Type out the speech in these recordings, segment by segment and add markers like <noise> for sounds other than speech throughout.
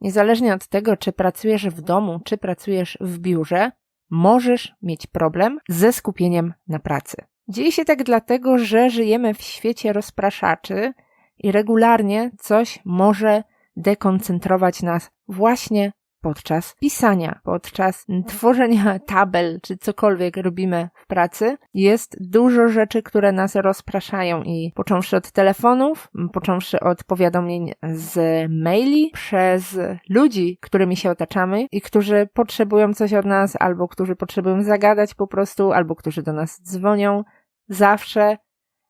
Niezależnie od tego, czy pracujesz w domu, czy pracujesz w biurze, możesz mieć problem ze skupieniem na pracy. Dzieje się tak dlatego, że żyjemy w świecie rozpraszaczy i regularnie coś może dekoncentrować nas właśnie podczas pisania, podczas tworzenia <laughs> tabel, czy cokolwiek robimy w pracy, jest dużo rzeczy, które nas rozpraszają i począwszy od telefonów, począwszy od powiadomień z maili, przez ludzi, którymi się otaczamy i którzy potrzebują coś od nas, albo którzy potrzebują zagadać po prostu, albo którzy do nas dzwonią, zawsze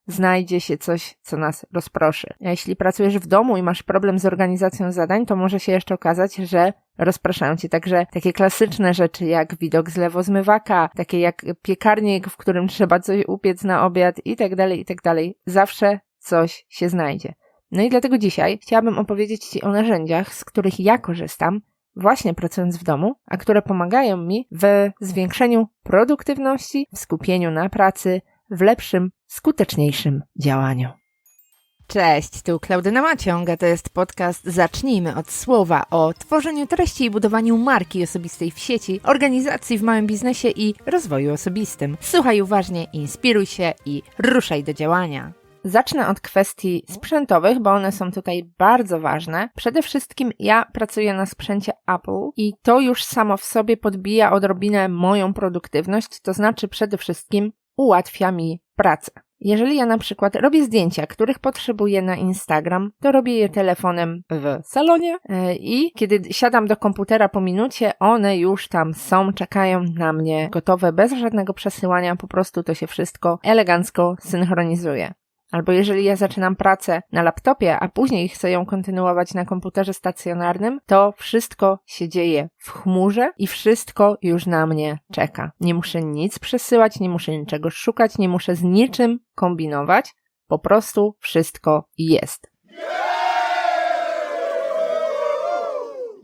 znajdzie się coś, co nas rozproszy. Jeśli pracujesz w domu i masz problem z organizacją zadań, to może się jeszcze okazać, że rozpraszają cię także takie klasyczne rzeczy, jak widok z lewozmywaka, takie jak piekarnik, w którym trzeba coś upiec na obiad i tak dalej, i tak dalej. Zawsze coś się znajdzie. No i dlatego dzisiaj chciałabym opowiedzieć Ci o narzędziach, z których ja korzystam, właśnie pracując w domu, a które pomagają mi w zwiększeniu produktywności, w skupieniu na pracy, w lepszym, skuteczniejszym działaniu. Cześć, tu Klaudyna Maciąga, to jest podcast Zacznijmy od słowa o tworzeniu treści i budowaniu marki osobistej w sieci, organizacji w małym biznesie i rozwoju osobistym. Słuchaj uważnie, inspiruj się i ruszaj do działania. Zacznę od kwestii sprzętowych, bo one są tutaj bardzo ważne. Przede wszystkim ja pracuję na sprzęcie Apple i to już samo w sobie podbija odrobinę moją produktywność, to znaczy przede wszystkim ułatwia mi pracę. Jeżeli ja na przykład robię zdjęcia, których potrzebuję na Instagram, to robię je telefonem w salonie e, i kiedy siadam do komputera po minucie, one już tam są, czekają na mnie gotowe, bez żadnego przesyłania, po prostu to się wszystko elegancko synchronizuje. Albo jeżeli ja zaczynam pracę na laptopie, a później chcę ją kontynuować na komputerze stacjonarnym, to wszystko się dzieje w chmurze i wszystko już na mnie czeka. Nie muszę nic przesyłać, nie muszę niczego szukać, nie muszę z niczym kombinować. Po prostu wszystko jest.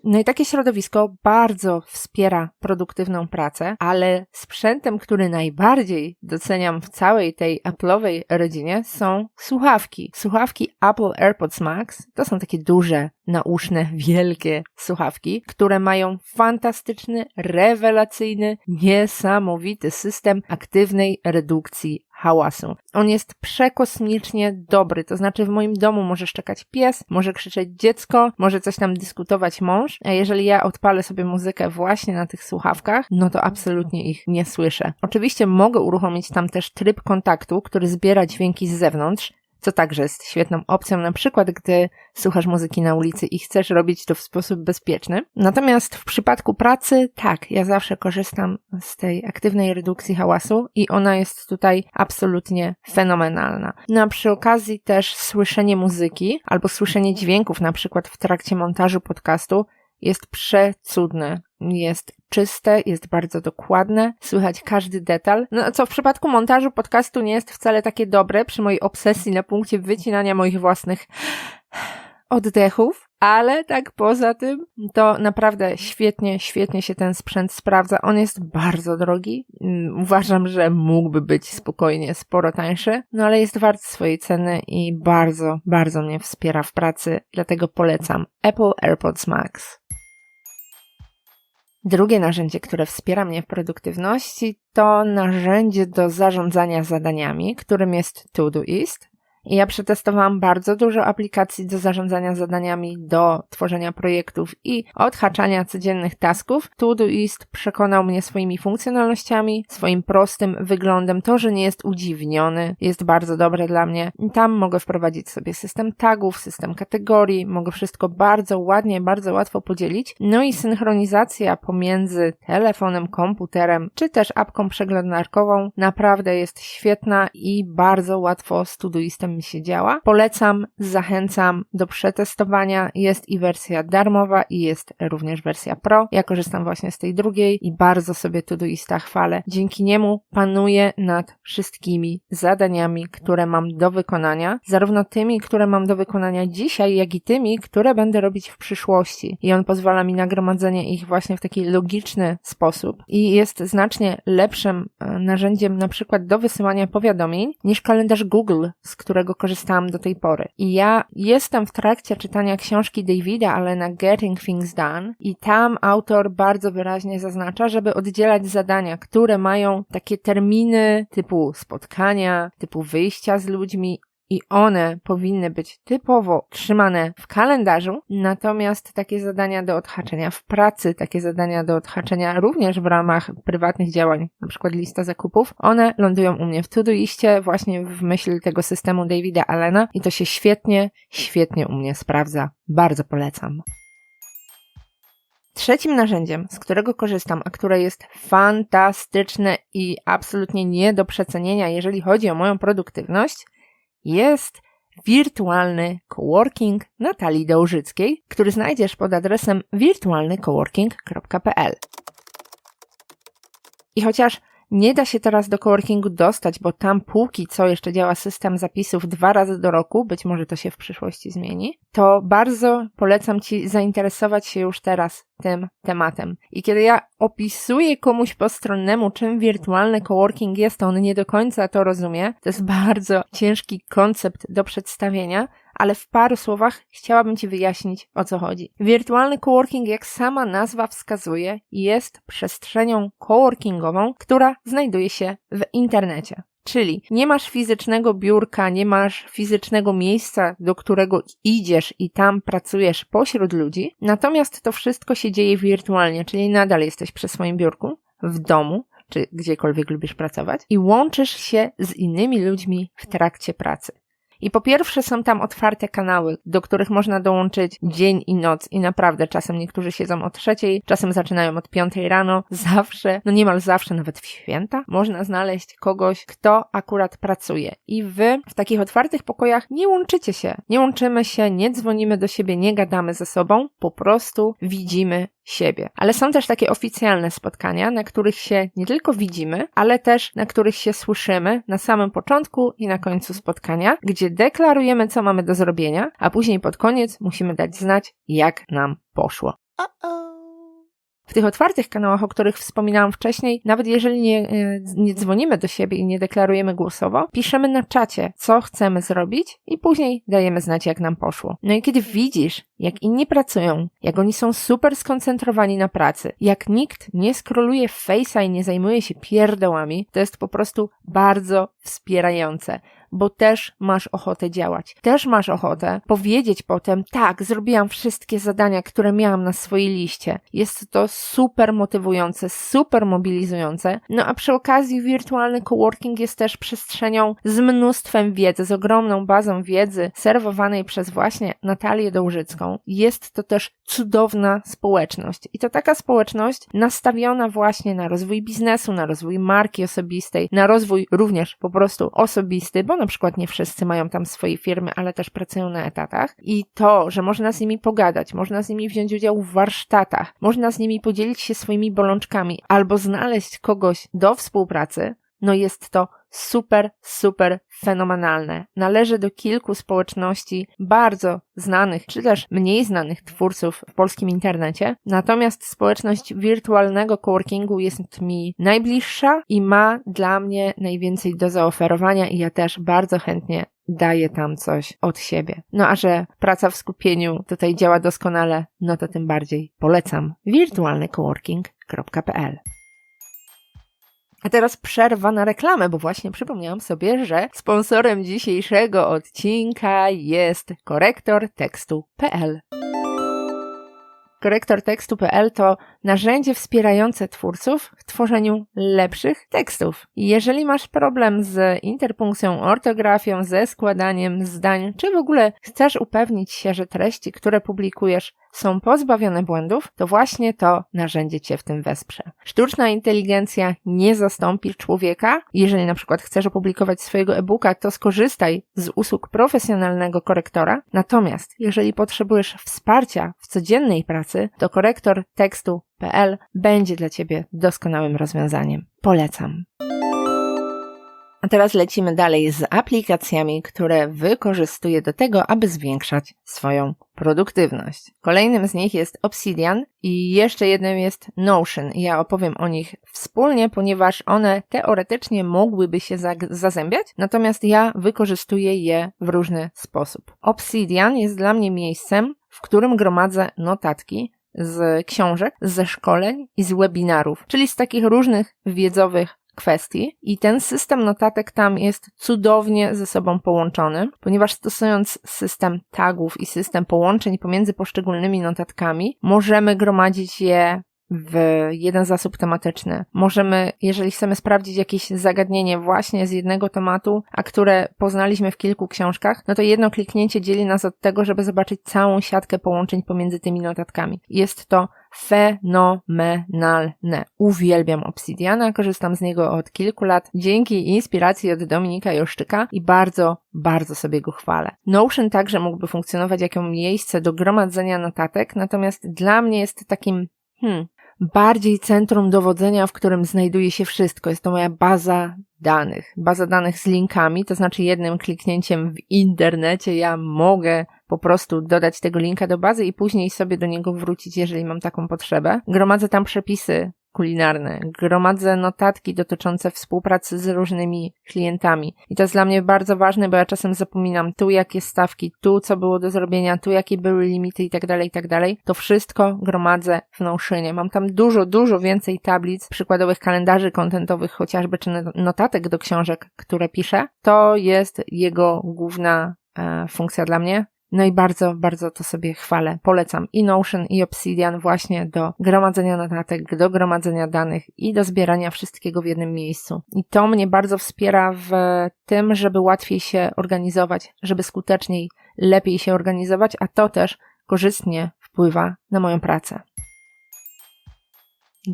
No i takie środowisko bardzo wspiera produktywną pracę, ale sprzętem, który najbardziej doceniam w całej tej Apple'owej rodzinie są słuchawki. Słuchawki Apple AirPods Max to są takie duże, nauszne, wielkie słuchawki, które mają fantastyczny, rewelacyjny, niesamowity system aktywnej redukcji hałasu. On jest przekosmicznie dobry, to znaczy w moim domu może szczekać pies, może krzyczeć dziecko, może coś tam dyskutować mąż, a jeżeli ja odpalę sobie muzykę właśnie na tych słuchawkach, no to absolutnie ich nie słyszę. Oczywiście mogę uruchomić tam też tryb kontaktu, który zbiera dźwięki z zewnątrz, co także jest świetną opcją, na przykład gdy słuchasz muzyki na ulicy i chcesz robić to w sposób bezpieczny. Natomiast w przypadku pracy, tak, ja zawsze korzystam z tej aktywnej redukcji hałasu i ona jest tutaj absolutnie fenomenalna. No a przy okazji też słyszenie muzyki albo słyszenie dźwięków, na przykład w trakcie montażu podcastu, jest przecudne. Jest czyste, jest bardzo dokładne, słychać każdy detal. No co w przypadku montażu podcastu nie jest wcale takie dobre przy mojej obsesji na punkcie wycinania moich własnych oddechów, ale tak poza tym to naprawdę świetnie, świetnie się ten sprzęt sprawdza. On jest bardzo drogi. Mm, uważam, że mógłby być spokojnie sporo tańszy, no ale jest wart swojej ceny i bardzo, bardzo mnie wspiera w pracy, dlatego polecam Apple AirPods Max. Drugie narzędzie, które wspiera mnie w produktywności, to narzędzie do zarządzania zadaniami, którym jest Todoist. I ja przetestowałam bardzo dużo aplikacji do zarządzania zadaniami, do tworzenia projektów i odhaczania codziennych tasków. Todoist przekonał mnie swoimi funkcjonalnościami, swoim prostym wyglądem. To, że nie jest udziwniony, jest bardzo dobre dla mnie. I tam mogę wprowadzić sobie system tagów, system kategorii, mogę wszystko bardzo ładnie, bardzo łatwo podzielić. No i synchronizacja pomiędzy telefonem, komputerem, czy też apką przeglądarkową naprawdę jest świetna i bardzo łatwo z Todoistem mi się działa. Polecam, zachęcam do przetestowania. Jest i wersja darmowa i jest również wersja pro. Ja korzystam właśnie z tej drugiej i bardzo sobie Todoista chwalę. Dzięki niemu panuję nad wszystkimi zadaniami, które mam do wykonania, zarówno tymi, które mam do wykonania dzisiaj, jak i tymi, które będę robić w przyszłości. I on pozwala mi na gromadzenie ich właśnie w taki logiczny sposób i jest znacznie lepszym e, narzędziem na przykład do wysyłania powiadomień niż kalendarz Google, z którego którego korzystałam do tej pory. I ja jestem w trakcie czytania książki Davida Allena Getting Things Done i tam autor bardzo wyraźnie zaznacza, żeby oddzielać zadania, które mają takie terminy typu spotkania, typu wyjścia z ludźmi i one powinny być typowo trzymane w kalendarzu, natomiast takie zadania do odhaczenia w pracy, takie zadania do odhaczenia również w ramach prywatnych działań, na przykład lista zakupów, one lądują u mnie w Todoiście właśnie w myśl tego systemu Davida Allena i to się świetnie, świetnie u mnie sprawdza. Bardzo polecam. Trzecim narzędziem, z którego korzystam, a które jest fantastyczne i absolutnie nie do przecenienia, jeżeli chodzi o moją produktywność, jest wirtualny coworking Natalii Dołżyckiej, który znajdziesz pod adresem wirtualnycoworking.pl. I chociaż nie da się teraz do coworkingu dostać, bo tam póki co jeszcze działa system zapisów dwa razy do roku, być może to się w przyszłości zmieni, to bardzo polecam Ci zainteresować się już teraz tym tematem. I kiedy ja opisuję komuś postronnemu, czym wirtualny coworking jest, to on nie do końca to rozumie. To jest bardzo ciężki koncept do przedstawienia, ale w paru słowach chciałabym Ci wyjaśnić, o co chodzi. Wirtualny coworking, jak sama nazwa wskazuje, jest przestrzenią coworkingową, która znajduje się w internecie. Czyli nie masz fizycznego biurka, nie masz fizycznego miejsca, do którego idziesz i tam pracujesz pośród ludzi, natomiast to wszystko się dzieje wirtualnie, czyli nadal jesteś przy swoim biurku, w domu, czy gdziekolwiek lubisz pracować i łączysz się z innymi ludźmi w trakcie pracy. I po pierwsze są tam otwarte kanały, do których można dołączyć dzień i noc i naprawdę czasem niektórzy siedzą o trzeciej, czasem zaczynają od piątej rano, <laughs> zawsze, no niemal zawsze, nawet w święta, można znaleźć kogoś, kto akurat pracuje. I wy w takich otwartych pokojach nie łączycie się, nie łączymy się, nie dzwonimy do siebie, nie gadamy ze sobą, po prostu widzimy siebie. Ale są też takie oficjalne spotkania, na których się nie tylko widzimy, ale też na których się słyszymy na samym początku i na końcu spotkania, gdzie deklarujemy, co mamy do zrobienia, a później pod koniec musimy dać znać, jak nam poszło. W tych otwartych kanałach, o których wspominałam wcześniej, nawet jeżeli nie, e, nie dzwonimy do siebie i nie deklarujemy głosowo, piszemy na czacie, co chcemy zrobić i później dajemy znać, jak nam poszło. No i kiedy widzisz, jak inni pracują, jak oni są super skoncentrowani na pracy, jak nikt nie skroluje Face'a i nie zajmuje się pierdołami, to jest po prostu bardzo wspierające bo też masz ochotę działać. Też masz ochotę powiedzieć potem, tak, zrobiłam wszystkie zadania, które miałam na swojej liście. Jest to super motywujące, super mobilizujące. No a przy okazji wirtualny coworking jest też przestrzenią z mnóstwem wiedzy, z ogromną bazą wiedzy serwowanej przez właśnie Natalię Dołżycką. Jest to też cudowna społeczność. I to taka społeczność nastawiona właśnie na rozwój biznesu, na rozwój marki osobistej, na rozwój również po prostu osobisty, bo na przykład nie wszyscy mają tam swoje firmy, ale też pracują na etatach. I to, że można z nimi pogadać, można z nimi wziąć udział w warsztatach, można z nimi podzielić się swoimi bolączkami albo znaleźć kogoś do współpracy, no jest to super, super fenomenalne. Należy do kilku społeczności bardzo znanych, czy też mniej znanych twórców w polskim internecie. Natomiast społeczność wirtualnego coworkingu jest mi najbliższa i ma dla mnie najwięcej do zaoferowania i ja też bardzo chętnie daję tam coś od siebie. No a że praca w skupieniu tutaj działa doskonale, no to tym bardziej polecam wirtualnycoworking.pl a teraz przerwa na reklamę, bo właśnie przypomniałam sobie, że sponsorem dzisiejszego odcinka jest korektor tekstu.pl. Korektor tekstu.pl to narzędzie wspierające twórców w tworzeniu lepszych tekstów. Jeżeli masz problem z interpunkcją, ortografią, ze składaniem zdań, czy w ogóle chcesz upewnić się, że treści, które publikujesz, są pozbawione błędów, to właśnie to narzędzie Cię w tym wesprze. Sztuczna inteligencja nie zastąpi człowieka. Jeżeli na przykład chcesz opublikować swojego e-booka, to skorzystaj z usług profesjonalnego korektora. Natomiast jeżeli potrzebujesz wsparcia w codziennej pracy, to korektor tekstu.pl będzie dla Ciebie doskonałym rozwiązaniem. Polecam. A teraz lecimy dalej z aplikacjami, które wykorzystuję do tego, aby zwiększać swoją produktywność. Kolejnym z nich jest Obsidian i jeszcze jednym jest Notion. Ja opowiem o nich wspólnie, ponieważ one teoretycznie mogłyby się zazębiać, natomiast ja wykorzystuję je w różny sposób. Obsidian jest dla mnie miejscem, w którym gromadzę notatki z książek, ze szkoleń i z webinarów, czyli z takich różnych wiedzowych kwestii i ten system notatek tam jest cudownie ze sobą połączony, ponieważ stosując system tagów i system połączeń pomiędzy poszczególnymi notatkami, możemy gromadzić je w jeden zasób tematyczny. Możemy, jeżeli chcemy sprawdzić jakieś zagadnienie właśnie z jednego tematu, a które poznaliśmy w kilku książkach, no to jedno kliknięcie dzieli nas od tego, żeby zobaczyć całą siatkę połączeń pomiędzy tymi notatkami. Jest to fenomenalne. Uwielbiam Obsidiana, korzystam z niego od kilku lat dzięki inspiracji od Dominika Joszczyka i bardzo, bardzo sobie go chwalę. Notion także mógłby funkcjonować jako miejsce do gromadzenia notatek, natomiast dla mnie jest takim hmm, bardziej centrum dowodzenia, w którym znajduje się wszystko. Jest to moja baza danych. Baza danych z linkami, to znaczy jednym kliknięciem w internecie ja mogę po prostu dodać tego linka do bazy i później sobie do niego wrócić, jeżeli mam taką potrzebę. Gromadzę tam przepisy kulinarne, gromadzę notatki dotyczące współpracy z różnymi klientami. I to jest dla mnie bardzo ważne, bo ja czasem zapominam tu jakie stawki, tu co było do zrobienia, tu jakie były limity i tak dalej, i tak. To wszystko gromadzę w Notionie. Mam tam dużo, dużo więcej tablic, przykładowych kalendarzy kontentowych chociażby, czy notatek do książek, które piszę. To jest jego główna e, funkcja dla mnie. No i bardzo, bardzo to sobie chwalę. Polecam i Notion, i Obsidian właśnie do gromadzenia notatek, do gromadzenia danych i do zbierania wszystkiego w jednym miejscu. I to mnie bardzo wspiera w tym, żeby łatwiej się organizować, żeby skuteczniej, lepiej się organizować, a to też korzystnie wpływa na moją pracę.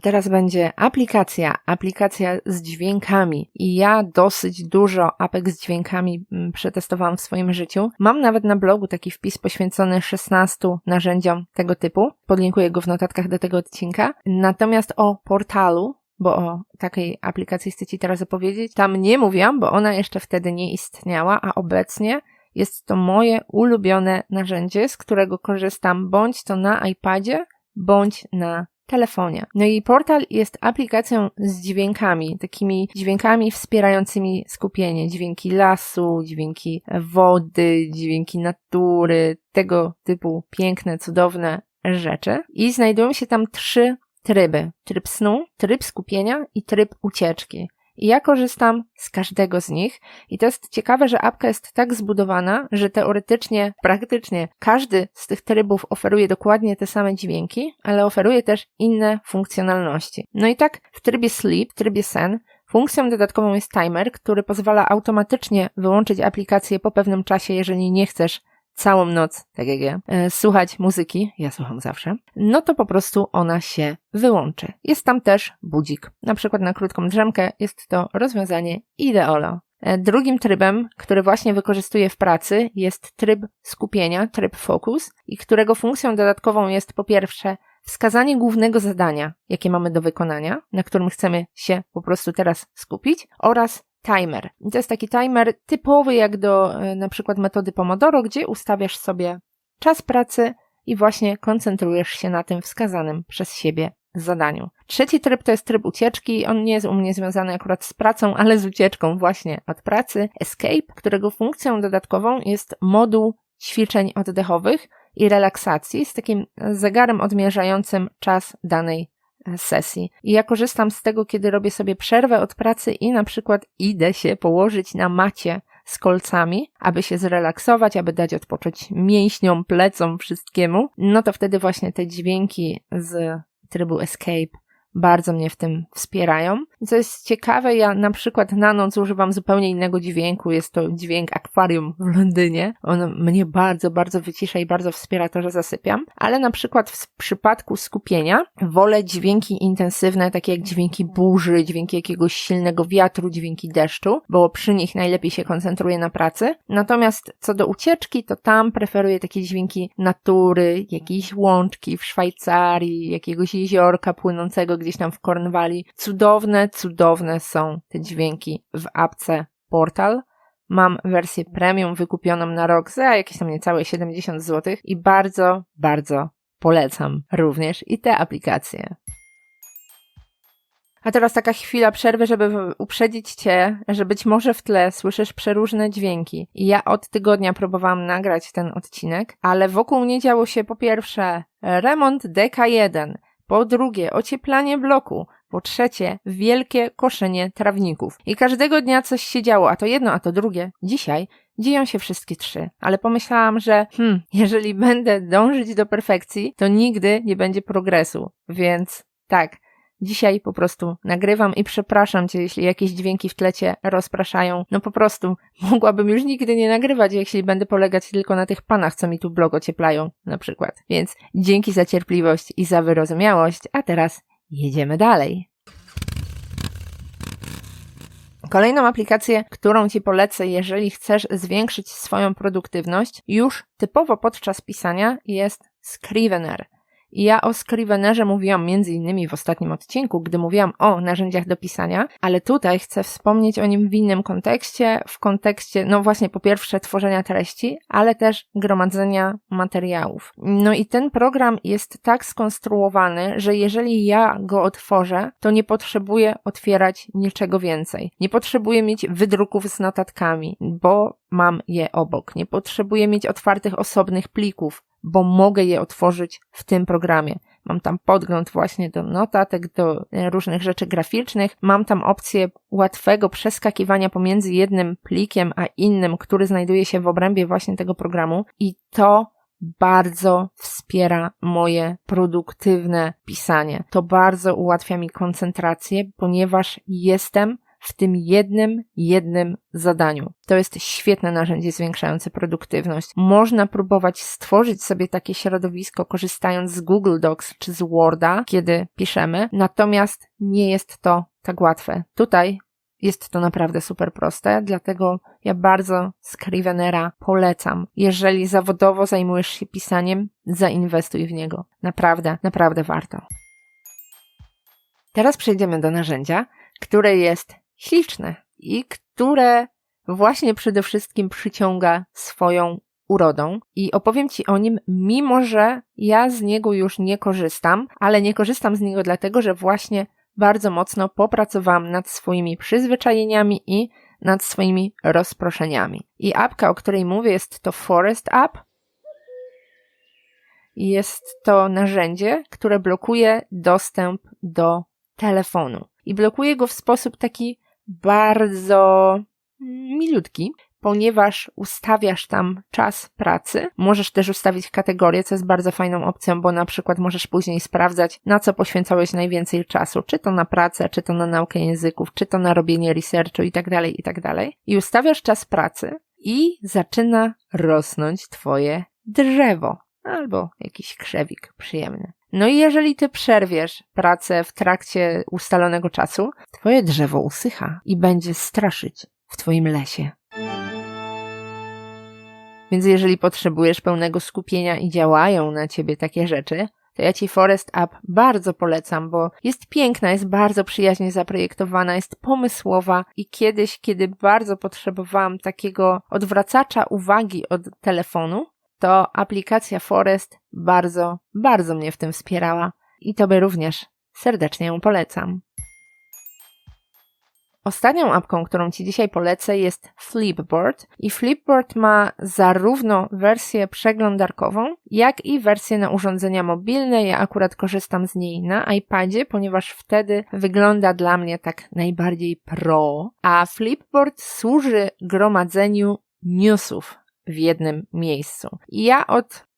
Teraz będzie aplikacja, aplikacja z dźwiękami. I ja dosyć dużo apek z dźwiękami mm, przetestowałam w swoim życiu. Mam nawet na blogu taki wpis poświęcony 16 narzędziom tego typu. Podlinkuję go w notatkach do tego odcinka. Natomiast o portalu, bo o takiej aplikacji chcę Ci teraz opowiedzieć, tam nie mówiłam, bo ona jeszcze wtedy nie istniała, a obecnie jest to moje ulubione narzędzie, z którego korzystam bądź to na iPadzie, bądź na telefonie. No i portal jest aplikacją z dźwiękami, takimi dźwiękami wspierającymi skupienie. Dźwięki lasu, dźwięki wody, dźwięki natury, tego typu piękne, cudowne rzeczy. I znajdują się tam trzy tryby. Tryb snu, tryb skupienia i tryb ucieczki. I ja korzystam z każdego z nich i to jest ciekawe, że apka jest tak zbudowana, że teoretycznie, praktycznie każdy z tych trybów oferuje dokładnie te same dźwięki, ale oferuje też inne funkcjonalności. No i tak w trybie sleep, w trybie sen, Funkcją dodatkową jest timer, który pozwala automatycznie wyłączyć aplikację po pewnym czasie, jeżeli nie chcesz całą noc, tak jak ja, e, słuchać muzyki, ja słucham zawsze, no to po prostu ona się wyłączy. Jest tam też budzik. Na przykład na krótką drzemkę jest to rozwiązanie ideolo. E, drugim trybem, który właśnie wykorzystuję w pracy, jest tryb skupienia, tryb focus, i którego funkcją dodatkową jest po pierwsze wskazanie głównego zadania, jakie mamy do wykonania, na którym chcemy się po prostu teraz skupić, oraz timer. To jest taki timer typowy jak do e, na przykład metody Pomodoro, gdzie ustawiasz sobie czas pracy i właśnie koncentrujesz się na tym wskazanym przez siebie zadaniu. Trzeci tryb to jest tryb ucieczki. On nie jest u mnie związany akurat z pracą, ale z ucieczką właśnie od pracy. Escape, którego funkcją dodatkową jest moduł ćwiczeń oddechowych i relaksacji z takim zegarem odmierzającym czas danej sesji. I ja korzystam z tego, kiedy robię sobie przerwę od pracy i na przykład idę się położyć na macie z kolcami, aby się zrelaksować, aby dać odpocząć mięśniom, plecom, wszystkiemu. No to wtedy właśnie te dźwięki z trybu escape bardzo mnie w tym wspierają. I co jest ciekawe, ja na przykład na noc używam zupełnie innego dźwięku. Jest to dźwięk akwarium w Londynie. On mnie bardzo, bardzo wycisza i bardzo wspiera to, że zasypiam. Ale na przykład w przypadku skupienia wolę dźwięki intensywne, takie jak dźwięki burzy, dźwięki jakiegoś silnego wiatru, dźwięki deszczu, bo przy nich najlepiej się koncentruję na pracy. Natomiast co do ucieczki, to tam preferuję takie dźwięki natury, jakiejś łączki w Szwajcarii, jakiegoś jeziorka płynącego gdzieś tam w Cornwalli. Cudowne, cudowne są te dźwięki w apce portal. Mam wersję premium wykupioną na rok za jakieś tam niecałe 70 zł i bardzo, bardzo polecam również i te aplikacje. A teraz taka chwila przerwy, żeby uprzedzić Cię, że być może w tle słyszysz przeróżne dźwięki. I ja od tygodnia próbowałam nagrać ten odcinek, ale wokół mnie działo się po pierwsze remont DK1, po drugie ocieplanie bloku, po trzecie wielkie koszenie trawników. I każdego dnia coś się działo, a to jedno, a to drugie. Dzisiaj dzieją się wszystkie trzy, ale pomyślałam, że hmm, jeżeli będę dążyć do perfekcji, to nigdy nie będzie progresu. Więc tak, Dzisiaj po prostu nagrywam i przepraszam cię, jeśli jakieś dźwięki w tlecie rozpraszają. No po prostu mogłabym już nigdy nie nagrywać, jeśli będę polegać tylko na tych panach, co mi tu blog ocieplają, na przykład. Więc dzięki za cierpliwość i za wyrozumiałość, a teraz jedziemy dalej. Kolejną aplikację, którą Ci polecę, jeżeli chcesz zwiększyć swoją produktywność, już typowo podczas pisania jest Scrivener. I ja o Scrivenerze mówiłam między innymi w ostatnim odcinku, gdy mówiłam o narzędziach do pisania, ale tutaj chcę wspomnieć o nim w innym kontekście, w kontekście, no właśnie po pierwsze tworzenia treści, ale też gromadzenia materiałów. No i ten program jest tak skonstruowany, że jeżeli ja go otworzę, to nie potrzebuję otwierać niczego więcej. Nie potrzebuję mieć wydruków z notatkami, bo mam je obok. Nie potrzebuję mieć otwartych osobnych plików, bo mogę je otworzyć w tym programie. Mam tam podgląd właśnie do notatek, do e, różnych rzeczy graficznych. Mam tam opcję łatwego przeskakiwania pomiędzy jednym plikiem a innym, który znajduje się w obrębie właśnie tego programu i to bardzo wspiera moje produktywne pisanie. To bardzo ułatwia mi koncentrację, ponieważ jestem w tym jednym, jednym zadaniu. To jest świetne narzędzie zwiększające produktywność. Można próbować stworzyć sobie takie środowisko korzystając z Google Docs czy z Worda, kiedy piszemy, natomiast nie jest to tak łatwe. Tutaj jest to naprawdę super proste, dlatego ja bardzo Scrivenera polecam. Jeżeli zawodowo zajmujesz się pisaniem, zainwestuj w niego. Naprawdę, naprawdę warto. Teraz przejdziemy do narzędzia, które jest śliczne i które właśnie przede wszystkim przyciąga swoją urodą i opowiem Ci o nim, mimo że ja z niego już nie korzystam, ale nie korzystam z niego dlatego, że właśnie bardzo mocno popracowałam nad swoimi przyzwyczajeniami i nad swoimi rozproszeniami. I apka, o której mówię, jest to Forest App. Jest to narzędzie, które blokuje dostęp do telefonu. I blokuje go w sposób taki bardzo milutki, ponieważ ustawiasz tam czas pracy. Możesz też ustawić kategorię, co jest bardzo fajną opcją, bo na przykład możesz później sprawdzać, na co poświęcałeś najwięcej czasu, czy to na pracę, czy to na naukę języków, czy to na robienie researchu i tak dalej, i tak. I ustawiasz czas pracy i zaczyna rosnąć twoje drzewo albo jakiś krzewik przyjemny. No i jeżeli ty przerwiesz pracę w trakcie ustalonego czasu, twoje drzewo usycha i będzie straszyć w twoim lesie. Więc jeżeli potrzebujesz pełnego skupienia i działają na ciebie takie rzeczy, to ja ci Forest App bardzo polecam, bo jest piękna, jest bardzo przyjaźnie zaprojektowana, jest pomysłowa i kiedyś, kiedy bardzo potrzebowałam takiego odwracacza uwagi od telefonu, to aplikacja Forest bardzo, bardzo mnie w tym wspierała i Tobie również serdecznie ją polecam. Ostatnią apką, którą Ci dzisiaj polecę jest Flipboard i Flipboard ma zarówno wersję przeglądarkową, jak i wersję na urządzenia mobilne. Ja akurat korzystam z niej na iPadzie, ponieważ wtedy wygląda dla mnie tak najbardziej pro, a Flipboard służy gromadzeniu newsów w jednym miejscu. I ja od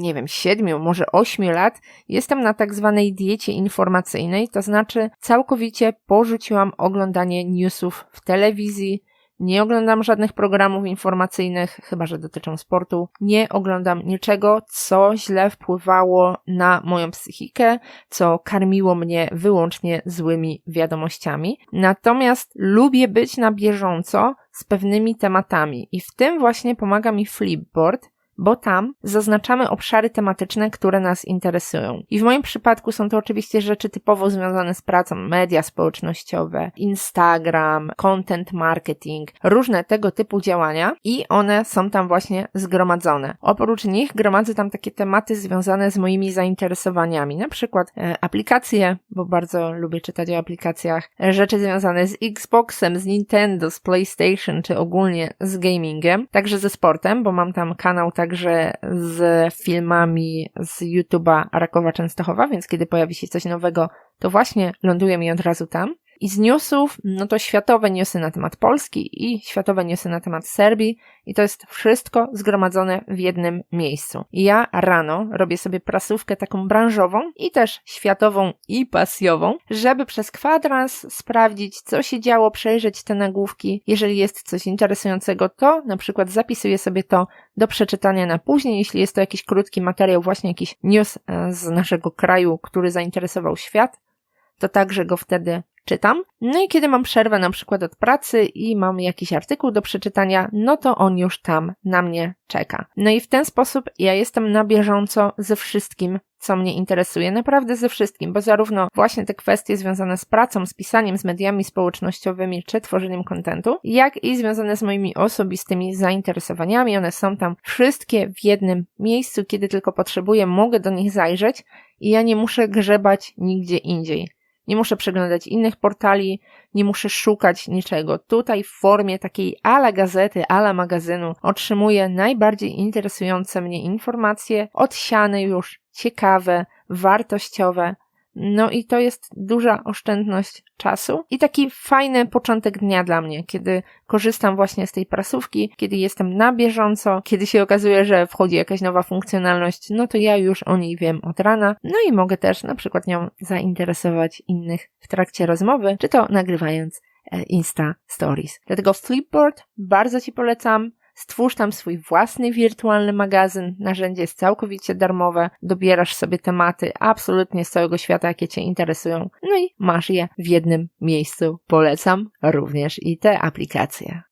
nie wiem, siedmiu, może ośmiu lat jestem na tak zwanej diecie informacyjnej, to znaczy całkowicie porzuciłam oglądanie newsów w telewizji, nie oglądam żadnych programów informacyjnych, chyba że dotyczą sportu. Nie oglądam niczego, co źle wpływało na moją psychikę, co karmiło mnie wyłącznie złymi wiadomościami. Natomiast lubię być na bieżąco z pewnymi tematami. I w tym właśnie pomaga mi Flipboard, bo tam zaznaczamy obszary tematyczne, które nas interesują. I w moim przypadku są to oczywiście rzeczy typowo związane z pracą, media społecznościowe, Instagram, content marketing, różne tego typu działania i one są tam właśnie zgromadzone. Oprócz nich gromadzę tam takie tematy związane z moimi zainteresowaniami, na przykład e, aplikacje, bo bardzo lubię czytać o aplikacjach, e, rzeczy związane z Xboxem, z Nintendo, z PlayStation, czy ogólnie z gamingiem, także ze sportem, bo mam tam kanał także z filmami z YouTube'a Rakowa Częstochowa, więc kiedy pojawi się coś nowego, to właśnie ląduje mi od razu tam. I z newsów, no to światowe newsy na temat Polski i światowe newsy na temat Serbii i to jest wszystko zgromadzone w jednym miejscu. Ja rano robię sobie prasówkę taką branżową i też światową i pasjową, żeby przez kwadrans sprawdzić, co się działo, przejrzeć te nagłówki. Jeżeli jest coś interesującego, to na przykład zapisuję sobie to do przeczytania na później, jeśli jest to jakiś krótki materiał, właśnie jakiś news e, z naszego kraju, który zainteresował świat, to także go wtedy czytam. No i kiedy mam przerwę na przykład od pracy i mam jakiś artykuł do przeczytania, no to on już tam na mnie czeka. No i w ten sposób ja jestem na bieżąco ze wszystkim, co mnie interesuje, naprawdę ze wszystkim, bo zarówno właśnie te kwestie związane z pracą, z pisaniem, z mediami społecznościowymi czy tworzeniem kontentu, jak i związane z moimi osobistymi zainteresowaniami, one są tam wszystkie w jednym miejscu, kiedy tylko potrzebuję, mogę do nich zajrzeć i ja nie muszę grzebać nigdzie indziej. Nie muszę przeglądać innych portali, nie muszę szukać niczego. Tutaj w formie takiej ala gazety, ala magazynu otrzymuję najbardziej interesujące mnie informacje, odsiane już, ciekawe, wartościowe, no i to jest duża oszczędność czasu i taki fajny początek dnia dla mnie, kiedy korzystam właśnie z tej prasówki, kiedy jestem na bieżąco, kiedy się okazuje, że wchodzi jakaś nowa funkcjonalność, no to ja już o niej wiem od rana, no i mogę też na przykład nią zainteresować innych w trakcie rozmowy, czy to nagrywając e, Insta Stories. Dlatego Flipboard bardzo Ci polecam. Stwórz tam swój własny wirtualny magazyn. Narzędzie jest całkowicie darmowe. Dobierasz sobie tematy absolutnie z całego świata, jakie Cię interesują. No i masz je w jednym miejscu. Polecam również i te aplikacje.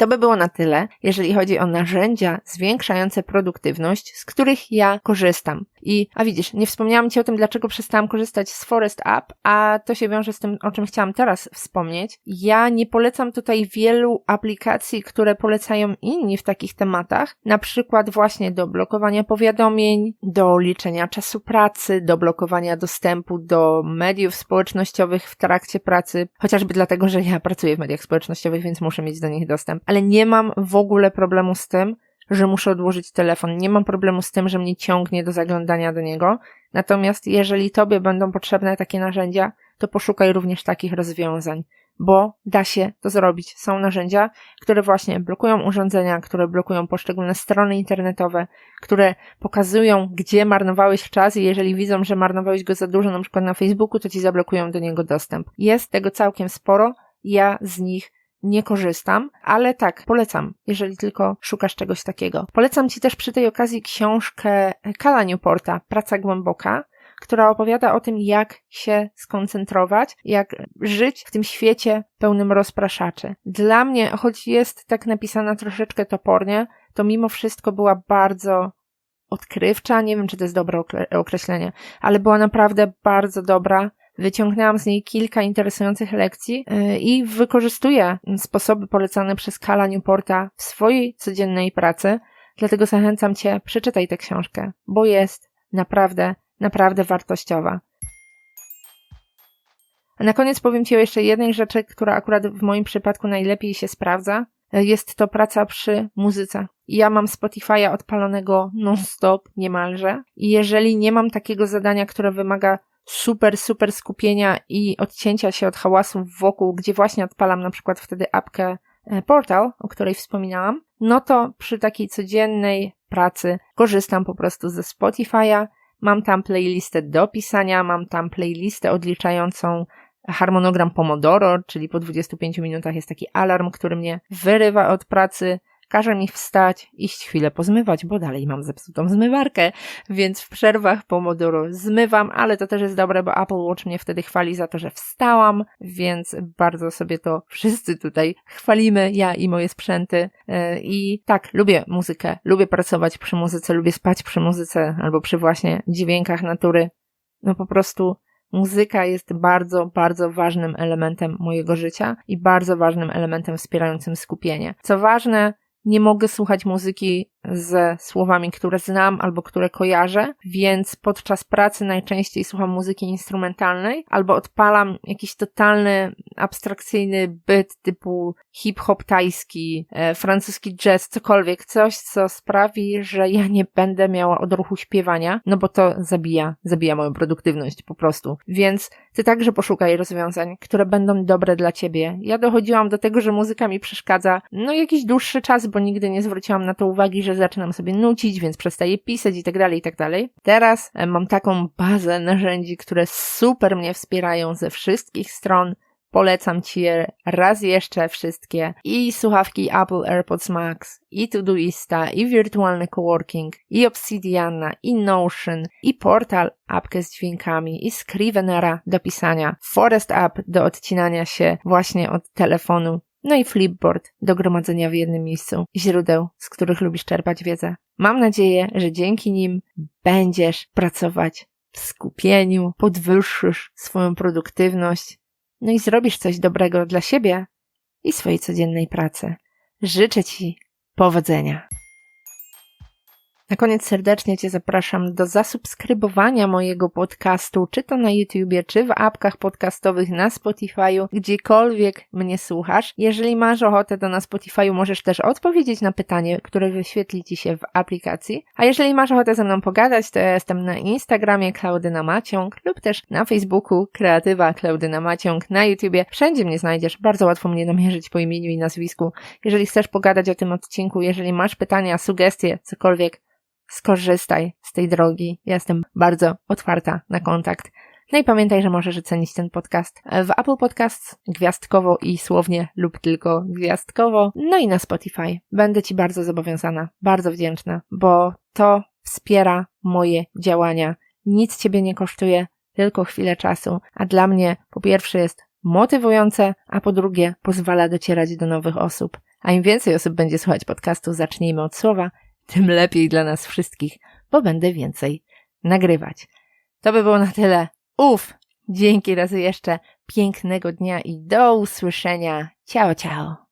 To by było na tyle, jeżeli chodzi o narzędzia zwiększające produktywność, z których ja korzystam. I, a widzisz, nie wspomniałam Ci o tym, dlaczego przestałam korzystać z Forest App, a to się wiąże z tym, o czym chciałam teraz wspomnieć. Ja nie polecam tutaj wielu aplikacji, które polecają inni w takich tematach, na przykład właśnie do blokowania powiadomień, do liczenia czasu pracy, do blokowania dostępu do mediów społecznościowych w trakcie pracy, chociażby dlatego, że ja pracuję w mediach społecznościowych, więc muszę mieć do nich dostęp. Ale nie mam w ogóle problemu z tym, że muszę odłożyć telefon. Nie mam problemu z tym, że mnie ciągnie do zaglądania do niego. Natomiast jeżeli tobie będą potrzebne takie narzędzia, to poszukaj również takich rozwiązań, bo da się to zrobić. Są narzędzia, które właśnie blokują urządzenia, które blokują poszczególne strony internetowe, które pokazują, gdzie marnowałeś czas i jeżeli widzą, że marnowałeś go za dużo, na przykład na Facebooku, to ci zablokują do niego dostęp. Jest tego całkiem sporo. Ja z nich nie korzystam, ale tak, polecam, jeżeli tylko szukasz czegoś takiego. Polecam Ci też przy tej okazji książkę Kala Newporta, Praca Głęboka, która opowiada o tym, jak się skoncentrować, jak żyć w tym świecie pełnym rozpraszaczy. Dla mnie, choć jest tak napisana troszeczkę topornie, to mimo wszystko była bardzo odkrywcza, nie wiem, czy to jest dobre określenie, ale była naprawdę bardzo dobra Wyciągnęłam z niej kilka interesujących lekcji y, i wykorzystuję sposoby polecane przez Kala Newporta w swojej codziennej pracy. Dlatego zachęcam Cię, przeczytaj tę książkę, bo jest naprawdę, naprawdę wartościowa. A na koniec powiem Ci o jeszcze jednej rzeczy, która akurat w moim przypadku najlepiej się sprawdza. Jest to praca przy muzyce. Ja mam Spotify'a odpalonego non-stop niemalże i jeżeli nie mam takiego zadania, które wymaga super, super skupienia i odcięcia się od hałasów wokół, gdzie właśnie odpalam na przykład wtedy apkę e, Portal, o której wspominałam, no to przy takiej codziennej pracy korzystam po prostu ze Spotify'a, mam tam playlistę do pisania, mam tam playlistę odliczającą harmonogram Pomodoro, czyli po 25 minutach jest taki alarm, który mnie wyrywa od pracy, każe mi wstać, iść chwilę pozmywać, bo dalej mam zepsutą zmywarkę, więc w przerwach Pomodoro zmywam, ale to też jest dobre, bo Apple Watch mnie wtedy chwali za to, że wstałam, więc bardzo sobie to wszyscy tutaj chwalimy, ja i moje sprzęty. E, I tak, lubię muzykę, lubię pracować przy muzyce, lubię spać przy muzyce albo przy właśnie dźwiękach natury. No po prostu Muzyka jest bardzo, bardzo ważnym elementem mojego życia i bardzo ważnym elementem wspierającym skupienie. Co ważne, nie mogę słuchać muzyki ze słowami, które znam albo które kojarzę, więc podczas pracy najczęściej słucham muzyki instrumentalnej albo odpalam jakiś totalny, abstrakcyjny byt typu hip-hop tajski, e, francuski jazz, cokolwiek, coś, co sprawi, że ja nie będę miała odruchu śpiewania, no bo to zabija, zabija moją produktywność po prostu. Więc ty także poszukaj rozwiązań, które będą dobre dla ciebie. Ja dochodziłam do tego, że muzyka mi przeszkadza, no jakiś dłuższy czas, bo nigdy nie zwróciłam na to uwagi, że zaczynam sobie nucić, więc przestaję pisać i tak dalej, i tak dalej. Teraz e, mam taką bazę narzędzi, które super mnie wspierają ze wszystkich stron. Polecam Ci je raz jeszcze wszystkie. I słuchawki Apple AirPods Max, i Todoista, i wirtualny coworking, i Obsidiana, i Notion, i portal, apkę z dźwiękami, i Scrivenera do pisania, Forest App do odcinania się właśnie od telefonu, no i Flipboard do gromadzenia w jednym miejscu źródeł, z których lubisz czerpać wiedzę. Mam nadzieję, że dzięki nim będziesz pracować w skupieniu, podwyższysz swoją produktywność, no i zrobisz coś dobrego dla siebie i swojej codziennej pracy. Życzę Ci powodzenia. Na koniec serdecznie Cię zapraszam do zasubskrybowania mojego podcastu, czy to na YouTubie, czy w apkach podcastowych, na Spotify'u, gdziekolwiek mnie słuchasz. Jeżeli masz ochotę, to na Spotify'u możesz też odpowiedzieć na pytanie, które wyświetli Ci się w aplikacji. A jeżeli masz ochotę ze mną pogadać, to ja jestem na Instagramie Klaudyna Maciąg lub też na Facebooku Kreatywa Klaudyna Maciąg, na YouTubie. Wszędzie mnie znajdziesz. Bardzo łatwo mnie namierzyć po imieniu i nazwisku. Jeżeli chcesz pogadać o tym odcinku, jeżeli masz pytania, sugestie, cokolwiek, skorzystaj z tej drogi. Jestem bardzo otwarta na kontakt. No i pamiętaj, że możesz ocenić ten podcast w Apple Podcasts gwiazdkowo i słownie lub tylko gwiazdkowo. No i na Spotify. Będę Ci bardzo zobowiązana, bardzo wdzięczna, bo to wspiera moje działania. Nic Ciebie nie kosztuje, tylko chwilę czasu, a dla mnie po pierwsze jest motywujące, a po drugie pozwala docierać do nowych osób. A im więcej osób będzie słuchać podcastu, zacznijmy od słowa, tym lepiej dla nas wszystkich, bo będę więcej nagrywać. To by było na tyle. Uf! Dzięki razy jeszcze. Pięknego dnia i do usłyszenia. Ciao, ciao.